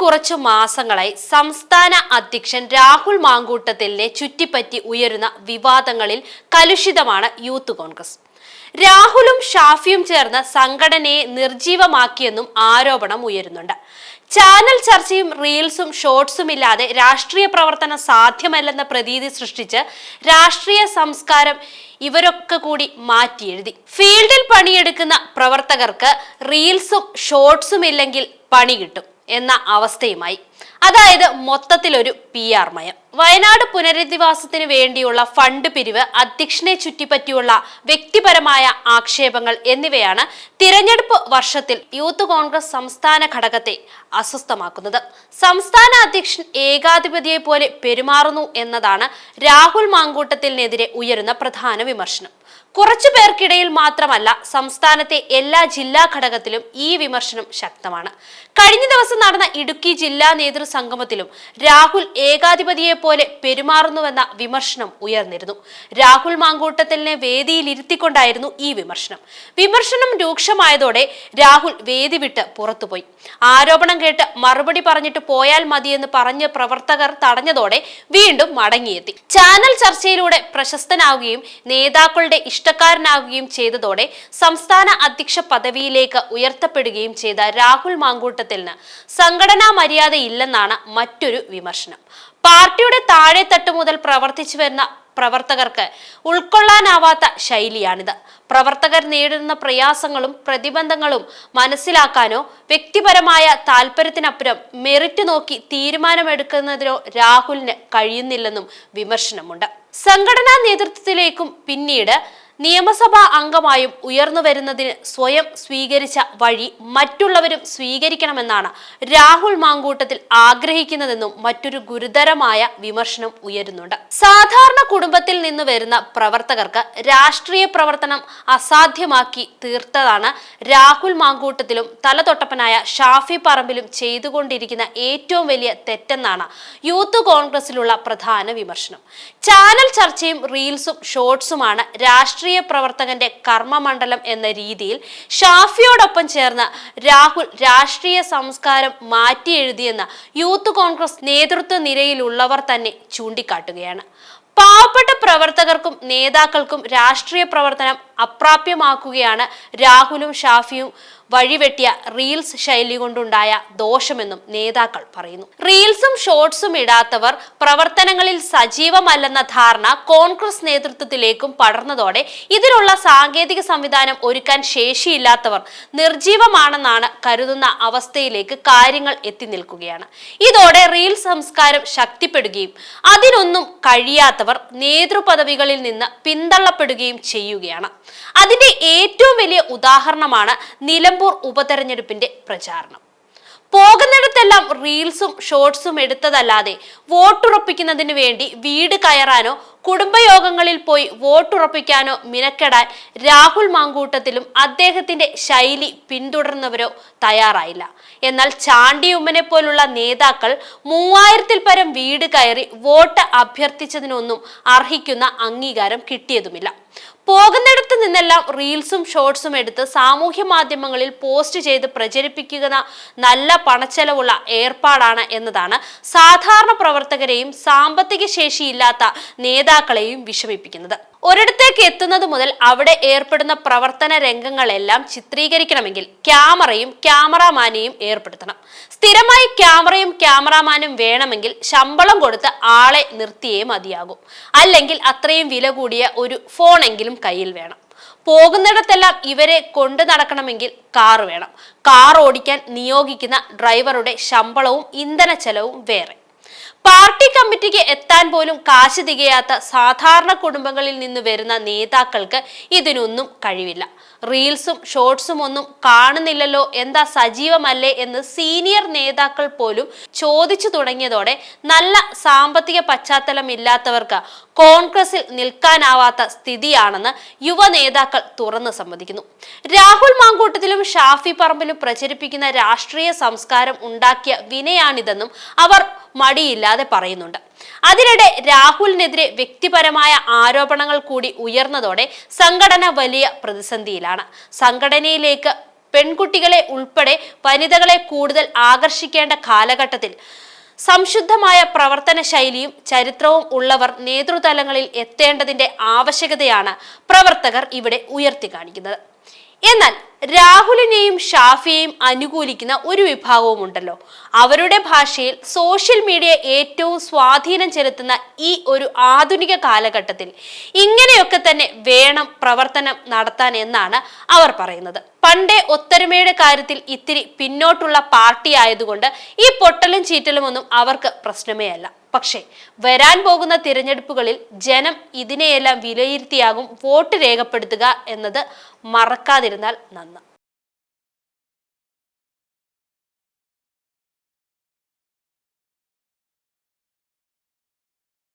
കുറച്ചു മാസങ്ങളായി സംസ്ഥാന അധ്യക്ഷൻ രാഹുൽ മാങ്കൂട്ടത്തിലിനെ ചുറ്റിപ്പറ്റി ഉയരുന്ന വിവാദങ്ങളിൽ കലുഷിതമാണ് യൂത്ത് കോൺഗ്രസ്. രാഹുലും ഷാഫിയും ചേർന്ന് സംഘടനയെ നിർജീവമാക്കിയെന്നും ആരോപണം ഉയരുന്നുണ്ട്. ചാനൽ ചർച്ചയും റീൽസും ഷോർട്സും ഇല്ലാതെ രാഷ്ട്രീയ പ്രവർത്തനം സാധ്യമല്ലെന്ന പ്രതീതി സൃഷ്ടിച്ച് രാഷ്ട്രീയ സംസ്കാരം ഇവരൊക്കെ കൂടി മാറ്റിയെഴുതി. ഫീൽഡിൽ പണിയെടുക്കുന്ന പ്രവർത്തകർക്ക് റീൽസും ഷോർട്സും ഇല്ലെങ്കിൽ പണി കിട്ടും. എന്ന അവസ്ഥയുമായി. അതായത് മൊത്തത്തിലൊരു പി ആർ മയം. വയനാട് പുനരധിവാസത്തിന് വേണ്ടിയുള്ള ഫണ്ട് പിരിവ് അധ്യക്ഷനെ ചുറ്റിപ്പറ്റിയുള്ള വ്യക്തിപരമായ ആക്ഷേപങ്ങൾ എന്നിവയാണ് തിരഞ്ഞെടുപ്പ് വർഷത്തിൽ യൂത്ത് കോൺഗ്രസ് സംസ്ഥാന ഘടകത്തെ അസ്വസ്ഥമാക്കുന്നത്. സംസ്ഥാന അധ്യക്ഷൻ ഏകാധിപതിയെ പോലെ പെരുമാറുന്നു എന്നതാണ് രാഹുൽ മാങ്കൂട്ടത്തിനെതിരെ ഉയരുന്ന പ്രധാന വിമർശനം. കുറച്ചു പേർക്കിടയിൽ മാത്രമല്ല സംസ്ഥാനത്തെ എല്ലാ ജില്ലാ ഘടകത്തിലും ഈ വിമർശനം ശക്തമാണ്. കഴിഞ്ഞ ദിവസം നടന്ന ഇടുക്കി ജില്ലാ നേതൃസംഗമത്തിലും രാഹുൽ ഏകാധിപതിയെ പോലെ പെരുമാറുന്നുവെന്ന വിമർശനം ഉയർന്നിരുന്നു. രാഹുൽ മാങ്കൂട്ടത്തിലിനെ വേദിയിൽ ഇരുത്തിക്കൊണ്ടായിരുന്നു ഈ വിമർശനം. വിമർശനം രൂക്ഷമായതോടെ രാഹുൽ വേദി വിട്ട് പുറത്തുപോയി. ആരോപണം കേട്ട് മറുപടി പറഞ്ഞിട്ട് പോയാൽ മതിയെന്ന് പറഞ്ഞ് പ്രവർത്തകർ തടഞ്ഞതോടെ വീണ്ടും മടങ്ങിയെത്തി. ചാനൽ ചർച്ചയിലൂടെ പ്രശസ്തനാവുകയും നേതാക്കളുടെ ഇഷ്ടക്കാരനാവുകയും ചെയ്തതോടെ സംസ്ഥാന അധ്യക്ഷ പദവിയിലേക്ക് ഉയർത്തപ്പെടുകയും ചെയ്ത രാഹുൽ മാങ്കൂട്ടത്തിന് സംഘടനാ മര്യാദയില്ലെന്നാണ് മറ്റൊരു വിമർശനം. പാർട്ടിയുടെ താഴെ തട്ട് മുതൽ പ്രവർത്തിച്ചു വരുന്ന പ്രവർത്തകർക്ക് ഉൾക്കൊള്ളാനാവാത്ത ശൈലിയാണിത്. പ്രവർത്തകർ നേരിടുന്ന പ്രയാസങ്ങളും പ്രതിബന്ധങ്ങളും മനസ്സിലാക്കാനോ വ്യക്തിപരമായ താല്പര്യത്തിനപ്പുറം മെറിറ്റ് നോക്കി തീരുമാനമെടുക്കുന്നതിനോ രാഹുലിന് കഴിയുന്നില്ലെന്നും വിമർശനമുണ്ട്. സംഘടനാ നേതൃത്വത്തിലേക്കും പിന്നീട് നിയമസഭാ അംഗമായും ഉയർന്നു വരുന്നതിന് സ്വയം സ്വീകരിച്ച വഴി മറ്റുള്ളവരും സ്വീകരിക്കണമെന്നാണ് രാഹുൽ മാങ്കൂട്ടത്തിൽ ആഗ്രഹിക്കുന്നതെന്നും മറ്റൊരു ഗുരുതരമായ വിമർശനം ഉയരുന്നുണ്ട്. സാധാരണ കുടുംബത്തിൽ നിന്ന് വരുന്ന പ്രവർത്തകർക്ക് രാഷ്ട്രീയ പ്രവർത്തനം അസാധ്യമാക്കി തീർത്തതാണ് രാഹുൽ മാങ്കൂട്ടത്തിലും തലതൊട്ടപ്പനായ ഷാഫി പറമ്പിലും ചെയ്തുകൊണ്ടിരിക്കുന്ന ഏറ്റവും വലിയ തെറ്റെന്നാണ് യൂത്ത് കോൺഗ്രസിലുള്ള പ്രധാന വിമർശനം. ചാനൽ ചർച്ചയും റീൽസും ഷോർട്സുമാണ് രാഷ്ട്രീയ പ്രവർത്തകന്റെ കർമ്മമണ്ഡലം എന്ന രീതിയിൽ ഷാഫിയോടൊപ്പം ചേർന്ന് രാഹുൽ രാഷ്ട്രീയ സംസ്കാരം മാറ്റി മാറ്റിയെഴുതിയെന്ന് യൂത്ത് കോൺഗ്രസ് നേതൃത്വ നിരയിലുള്ളവർ തന്നെ ചൂണ്ടിക്കാട്ടുകയാണ്. പാവപ്പെട്ട പ്രവർത്തകർക്കും നേതാക്കൾക്കും രാഷ്ട്രീയ പ്രവർത്തനം അപ്രാപ്യമാക്കുകയാണ് രാഹുലും ഷാഫിയും വഴിവെട്ടിയ റീൽസ് ശൈലി കൊണ്ടുണ്ടായ ദോഷമെന്നും നേതാക്കൾ പറയുന്നു. റീൽസും ഷോർട്സും ഇടാത്തവർ പ്രവർത്തനങ്ങളിൽ സജീവമല്ലെന്ന ധാരണ കോൺഗ്രസ് നേതൃത്വത്തിലേക്കും പടർന്നതോടെ ഇതിനുള്ള സാങ്കേതിക സംവിധാനം ഒരുക്കാൻ ശേഷിയില്ലാത്തവർ നിർജീവമാണെന്നാണ് കരുതുന്ന അവസ്ഥയിലേക്ക് കാര്യങ്ങൾ എത്തി നിൽക്കുകയാണ്. ഇതോടെ റീൽ സംസ്കാരം ശക്തിപ്പെടുകയും അതിനൊന്നും കഴിയാത്തവർ നേതൃപദവികളിൽ നിന്ന് പിന്തള്ളപ്പെടുകയും ചെയ്യുകയാണ്. അതിന്റെ ഏറ്റവും വലിയ ഉദാഹരണമാണ് നിലമ്പൂർ ഉപതെരഞ്ഞെടുപ്പിന്റെ പ്രചാരണം. പോകുന്നിടത്തെല്ലാം റീൽസും ഷോർട്സും എടുത്തതല്ലാതെ വോട്ടുറപ്പിക്കുന്നതിന് വേണ്ടി വീട് കയറാനോ കുടുംബയോഗങ്ങളിൽ പോയി വോട്ടുറപ്പിക്കാനോ മിനക്കെടാൻ രാഹുൽ മാങ്കൂട്ടത്തിലും അദ്ദേഹത്തിന്റെ ശൈലി പിന്തുടർന്നവരോ തയ്യാറായില്ല. എന്നാൽ ചാണ്ടിയുമ്മനെ പോലുള്ള നേതാക്കൾ മൂവായിരത്തിൽ പരം വീട് കയറി വോട്ട് അഭ്യർത്ഥിച്ചതിനൊന്നും അർഹിക്കുന്ന അംഗീകാരം കിട്ടിയതുമില്ല. പോകുന്നിടത്ത് നിന്നെല്ലാം റീൽസും ഷോർട്സും എടുത്ത് സാമൂഹ്യ മാധ്യമങ്ങളിൽ പോസ്റ്റ് ചെയ്ത് പ്രചരിപ്പിക്കുന്ന നല്ല പണച്ചെലവുള്ള ഏർപ്പാടാണ് എന്നതാണ് സാധാരണ പ്രവർത്തകരെയും സാമ്പത്തിക ശേഷിയില്ലാത്ത നേതാക്കളെയും വിഷമിപ്പിക്കുന്നത്. ഒരിടത്തേക്ക് എത്തുന്നത് മുതൽ അവിടെ ഏർപ്പെടുന്ന പ്രവർത്തന രംഗങ്ങളെല്ലാം ചിത്രീകരിക്കണമെങ്കിൽ ക്യാമറയും ക്യാമറാമാനെയും ഏർപ്പെടുത്തണം. സ്ഥിരമായി ക്യാമറയും ക്യാമറാമാനും വേണമെങ്കിൽ ശമ്പളം കൊടുത്ത് ആളെ നിർത്തിയേ മതിയാകും. അല്ലെങ്കിൽ അത്രയും വില കൂടിയ ഒരു ഫോണെങ്കിലും കയ്യിൽ വേണം. പോകുന്നിടത്തെല്ലാം ഇവരെ കൊണ്ടു നടക്കണമെങ്കിൽ കാർ വേണം. കാർ ഓടിക്കാൻ നിയോഗിക്കുന്ന ഡ്രൈവറുടെ ശമ്പളവും ഇന്ധന ചെലവും വേറെ. പാർട്ടി കമ്മിറ്റിക്ക് എത്താൻ പോലും കാശ് തികയാത്ത സാധാരണ കുടുംബങ്ങളിൽ നിന്ന് വരുന്ന നേതാക്കൾക്ക് ഇതിനൊന്നും കഴിവില്ല. റീൽസും ഷോർട്സും ഒന്നും കാണുന്നില്ലല്ലോ എന്താ സജീവമല്ലേ എന്ന് സീനിയർ നേതാക്കൾ പോലും ചോദിച്ചു തുടങ്ങിയതോടെ നല്ല സാമ്പത്തിക പശ്ചാത്തലം ഇല്ലാത്തവർക്ക് കോൺഗ്രസിൽ നിൽക്കാനാവാത്ത സ്ഥിതിയാണെന്ന് യുവ നേതാക്കൾ തുറന്നു സമ്മതിക്കുന്നു. രാഹുൽ മാങ്കൂട്ടത്തിലും ഷാഫി പറമ്പിലും പ്രചരിപ്പിക്കുന്ന രാഷ്ട്രീയ സംസ്കാരം ഉണ്ടാക്കിയ വിനയാണിതെന്നും അവർ മടിയില്ലാതെ പറയുന്നുണ്ട്. അതിനിടെ രാഹുലിനെതിരെ വ്യക്തിപരമായ ആരോപണങ്ങൾ കൂടി ഉയർന്നതോടെ സംഘടന വലിയ പ്രതിസന്ധിയിലാണ്. സംഘടനയിലേക്ക് പെൺകുട്ടികളെ ഉൾപ്പെടെ വനിതകളെ കൂടുതൽ ആകർഷിക്കേണ്ട കാലഘട്ടത്തിൽ സംശുദ്ധമായ പ്രവർത്തന ശൈലിയും ചരിത്രവും ഉള്ളവർ നേതൃതലങ്ങളിൽ എത്തേണ്ടതിന്റെ ആവശ്യകതയാണ് പ്രവർത്തകർ ഇവിടെ ഉയർത്തി കാണിക്കുന്നത് എന്നാൽ രാഹുലിനെയും ഷാഫിയെയും അനുകൂലിക്കുന്ന ഒരു വിഭാഗവും ഉണ്ടല്ലോ അവരുടെ ഭാഷയിൽ സോഷ്യൽ മീഡിയ ഏറ്റവും സ്വാധീനം ചെലുത്തുന്ന ഈ ഒരു ആധുനിക കാലഘട്ടത്തിൽ ഇങ്ങനെയൊക്കെ തന്നെ വേണം പ്രവർത്തനം നടത്താൻ എന്നാണ് അവർ പറയുന്നത്. പണ്ടേ ഒത്തൊരുമയുടെ കാര്യത്തിൽ ഇത്തിരി പിന്നോട്ടുള്ള പാർട്ടി ആയതുകൊണ്ട് ഈ പൊട്ടലും ചീറ്റലും ഒന്നും അവർക്ക് പ്രശ്നമേ അല്ല പക്ഷേ വരാൻ പോകുന്ന തിരഞ്ഞെടുപ്പുകളിൽ ജനം ഇതിനെയെല്ലാം വിലയിരുത്തിയാകും വോട്ട് രേഖപ്പെടുത്തുക എന്നത് മറക്കാതിരുന്നാൽ നന്ന്.